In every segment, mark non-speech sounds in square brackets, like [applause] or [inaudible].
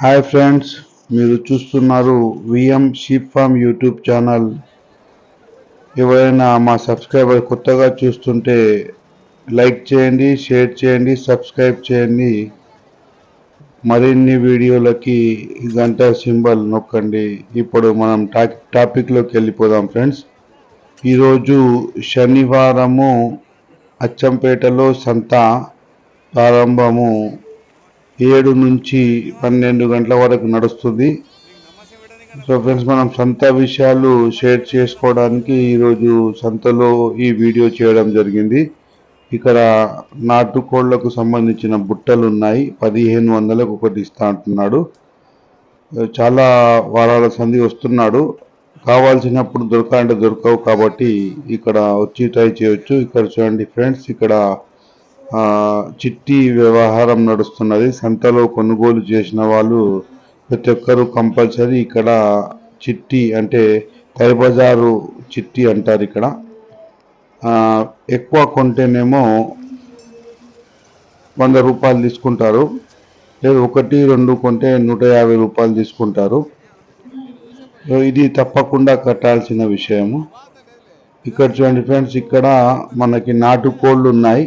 Hi friends మీరు చూస్తున్నారు VM sheep farm YouTube channel. ఎవరైనా మా సబ్స్క్రైబర్ కొత్తగా చూస్తుంటే లైక్ చేయండి షేర్ చేయండి సబ్స్క్రైబ్ చేయండి. మరిన్ని వీడియోలకి గంట సింబల్ నొక్కండి. ఇప్పుడు మనం టా టాపిక్లోకి వెళ్ళిపోదాం ఫ్రెండ్స్. ఈరోజు శనివారము అచ్చంపేటలో సంత ప్రారంభము. ఏడు నుంచి పన్నెండు గంటల వరకు నడుస్తుంది. సో ఫ్రెండ్స్ మనం సంత విషయాలు షేర్ చేసుకోవడానికి ఈరోజు సంతలో ఈ వీడియో చేయడం జరిగింది. ఇక్కడ నాటుకోళ్ళకు సంబంధించిన బుట్టలు ఉన్నాయి. పదిహేను వందలకు ఒకటి ఇస్తా అంటున్నాడు. చాలా వారాల సంధి వస్తున్నాడు. కావాల్సినప్పుడు దొరకాలంటే దొరకవు కాబట్టి ఇక్కడ వచ్చి ట్రై చేయొచ్చు. ఇక్కడ చూడండి ఫ్రెండ్స్ ఇక్కడ చిట్టి వ్యవహారం నడుస్తున్నది. సంతలో కొనుగోలు చేసిన వాళ్ళు ప్రతి ఒక్కరు కంపల్సరీ ఇక్కడ చిట్టి అంటే బజారు చిట్టి అంటారు ఇక్కడ. ఎక్కువ కొంటేనేమో వంద రూపాయలు తీసుకుంటారు. లేదు ఒకటి రెండు కొంటే నూట యాభై రూపాయలు తీసుకుంటారు. ఇది తప్పకుండా కట్టాల్సిన విషయము. ఇక్కడ చూడండి ఫ్రెండ్స్ ఇక్కడ మనకి నాటుకోళ్ళు ఉన్నాయి.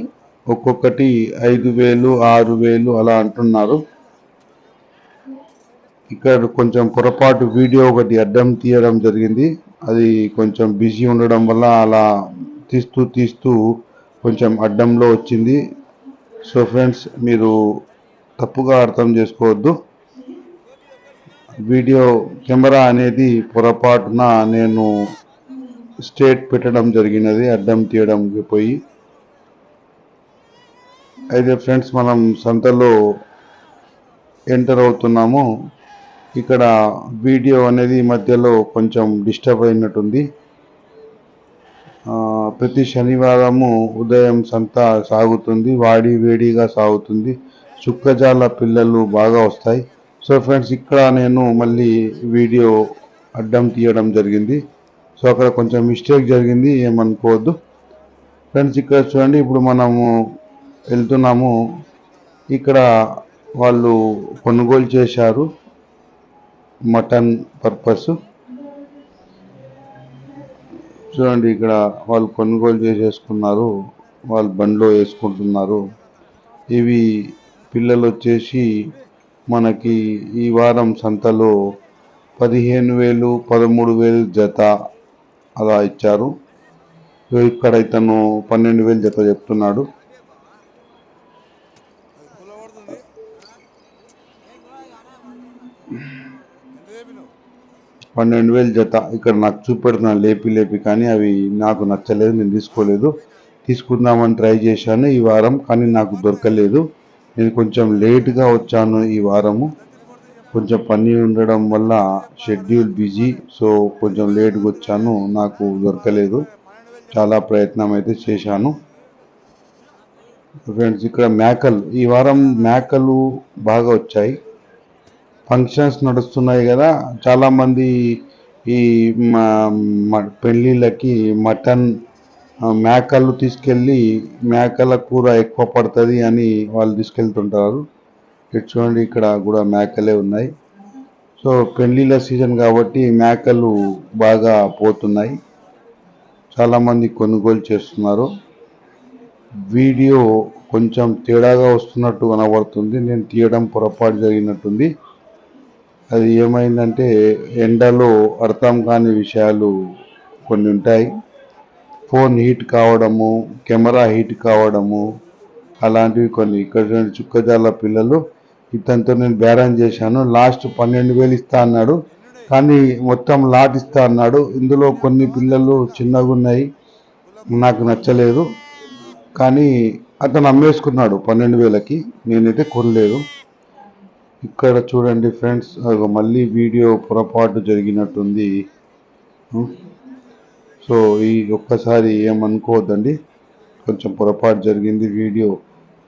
ఒక్కొక్కటి ఐదు వేలు ఆరు వేలు అలా అంటున్నారు. ఇక్కడ కొంచెం పొరపాటు వీడియో ఒకటి అడ్డం తీయడం జరిగింది. అది కొంచెం బిజీ ఉండడం వల్ల అలా తీస్తూ తీస్తూ కొంచెం అడ్డంలో వచ్చింది. సో ఫ్రెండ్స్ మీరు తప్పుగా అర్థం చేసుకోవద్దు. వీడియో కెమెరా అనేది పొరపాటున నేను స్టేట్ పెట్టడం జరిగినది అడ్డం తీయడం పోయి అయితే ఫ్రెండ్స్ మనం సంతలో ఎంటర్ అవుతున్నాము. ఇక్కడ వీడియో అనేది మధ్యలో కొంచెం డిస్టర్బ్ అయినట్టుంది. ప్రతి శనివారము ఉదయం సంత సాగుతుంది వాడి వేడిగా సాగుతుంది. చుక్కజాల పిల్లలు బాగా వస్తాయి. సో ఫ్రెండ్స్ ఇక్కడ నేను మళ్ళీ వీడియో అడ్డం తీయడం జరిగింది. సో అక్కడ కొంచెం మిస్టేక్ జరిగింది ఏమనుకోవద్దు. ఫ్రెండ్స్ ఇక్కడ చూడండి ఇప్పుడు మనము వెళ్తున్నాము. ఇక్కడ వాళ్ళు కొనుగోలు చేశారు. Mutton purpose. చూడండి ఇక్కడ వాళ్ళు కొనుగోలు చేసేసుకున్నారు. వాళ్ళు బండిలో వేసుకుంటున్నారు. ఇవి పిల్లలు వచ్చేసి మనకి ఈ వారం సంతలో పదిహేను వేలు పదమూడు వేలు జత అలా ఇచ్చారు. ఇక్కడ ఇతను పన్నెండు వేలు జత చెప్తున్నాడు. పన్నెండు వేలు జత. ఇక్కడ నాకు చూపెడుతున్నాను లేపి లేపి కానీ అవి నాకు నచ్చలేదు నేను తీసుకోలేదు. తీసుకుందామని ట్రై చేశాను ఈ వారం కానీ నాకు దొరకలేదు. నేను కొంచెం లేట్గా వచ్చాను ఈ వారము. కొంచెం పని ఉండడం వల్ల షెడ్యూల్ బిజీ సో కొంచెం లేట్గా వచ్చాను నాకు దొరకలేదు. చాలా ప్రయత్నం అయితే చేశాను. ఫ్రెండ్స్ ఇక్కడ మేకలు. ఈ వారం మేకలు బాగా వచ్చాయి. ఫంక్షన్స్ నడుస్తున్నాయి కదా. చాలామంది ఈ మ- పెళ్ళిళ్ళకి మటన్ మేకలు తీసుకెళ్ళి మేకల కూర ఎక్కువ పడుతుంది అని వాళ్ళు తీసుకెళ్తుంటారు. ఇటు చూడండి ఇక్కడ కూడా మేకలే ఉన్నాయి. సో పెళ్ళిళ్ళ సీజన్ కాబట్టి మేకలు బాగా పోతున్నాయి. చాలామంది కొనుగోలు చేస్తున్నారు. వీడియో కొంచెం తేడాగా వస్తున్నట్టు కనబడుతుంది. నేను తీయడం పొరపాటు జరిగినట్టుంది. అది ఏమైందంటే ఎండలో అర్థం కాని విషయాలు కొన్ని ఉంటాయి. ఫోన్ హీట్ కావడము కెమెరా హీట్ కావడము అలాంటివి కొన్ని. ఇక్కడ చుక్కజాల పిల్లలు ఇతనితో నేను బేరం చేశాను. లాస్ట్ పన్నెండు వేలు ఇస్తా అన్నాడు. కానీ మొత్తం లాట్ ఇస్తా అన్నాడు. ఇందులో కొన్ని పిల్లలు చిన్నగా ఉన్నాయి. నాకు నచ్చలేదు. కానీ అతను అమ్మేసుకున్నాడు పన్నెండు వేలకి. నేనైతే కొనలేదు. ఇక్కడ చూడండి ఫ్రెండ్స్ మళ్ళీ వీడియో పొరపాటు జరిగినట్టుంది. సో ఈ ఒక్కసారి ఏమనుకోవద్దండి. కొంచెం పొరపాటు జరిగింది వీడియో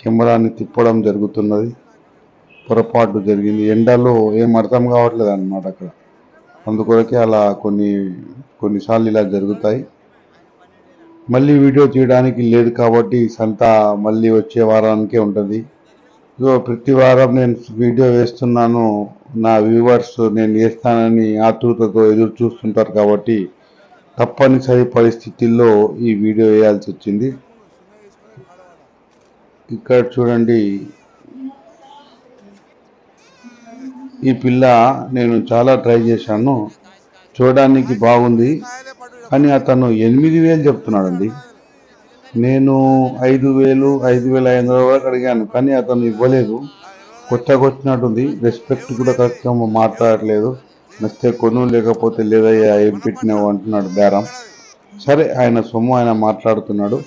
కెమెరాని తిప్పడం జరుగుతున్నది. పొరపాటు జరిగింది. ఎండలో ఏం అర్థం కావట్లేదు అన్నమాట అక్కడ. అందుకొరకే అలా కొన్ని కొన్నిసార్లు ఇలా జరుగుతాయి. మళ్ళీ వీడియో తీయడానికి లేదు కాబట్టి సంత మళ్ళీ వచ్చే వారానికే ఉంటుంది. సో ప్రతి వారం నేను వీడియో వేస్తున్నాను. నా వ్యూవర్స్ నేను వేస్తానని ఆతృతతో ఎదురు చూస్తుంటారు కాబట్టి తప్పనిసరి పరిస్థితుల్లో ఈ వీడియో వేయాల్సి వచ్చింది. ఇక్కడ చూడండి. ఈ పిల్ల నేను చాలా ట్రై చేశాను. చూడడానికి బాగుంది. కానీ అతను ఎనిమిది వేలు చెప్తున్నాడండి. నేను ఐదు వేలు ఐదు వేల ఐదు వందల వరకు అడిగాను కానీ అతను ఇవ్వలేదు. కొత్తగా వచ్చినట్టుంది రెస్పెక్ట్ కూడా కరెక్ట్గా మాట్లాడట్లేదు నచ్చితే కొను లేకపోతే లేదయ్యా ఏం పెట్టినావు అంటున్నాడు బేరం. సరే ఆయన సొమ్ము ఆయన మాట్లాడుతున్నాడు.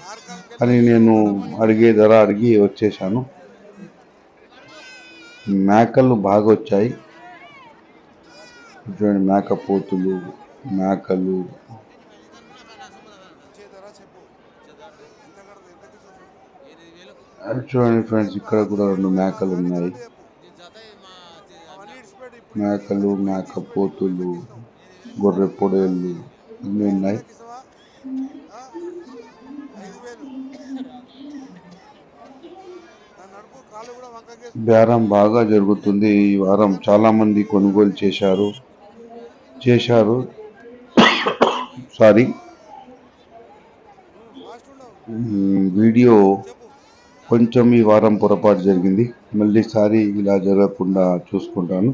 కానీ నేను అడిగే ధర అడిగి వచ్చేసాను మేకలు బాగా వచ్చాయి. చూడండి మేక పోతులు మేకలు అది చూడండి ఫ్రెండ్స్ ఇక్కడ కూడా రెండు మేకలు ఉన్నాయి. మేకలు మేక పోతులు గొర్రె పొడేళ్ళు అన్నీ ఉన్నాయి. బేరం బాగా జరుగుతుంది. ఈ వారం చాలా మంది కొనుగోలు చేశారు. చేశారు. [coughs] సారీ వీడియో కొంచెం ఈ వారం పొరపాటు జరిగింది. మళ్ళీ సారి ఇలా జరగకుండా చూసుకుంటాను.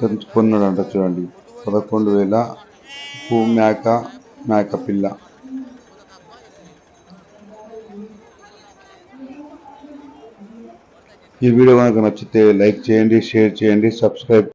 తెంచుకున్నాడంట చూడండి. పదకొండు వేల పూ మేక మేక పిల్ల. ఈ వీడియో కనుక నచ్చితే లైక్ చేయండి షేర్ చేయండి సబ్స్క్రైబ్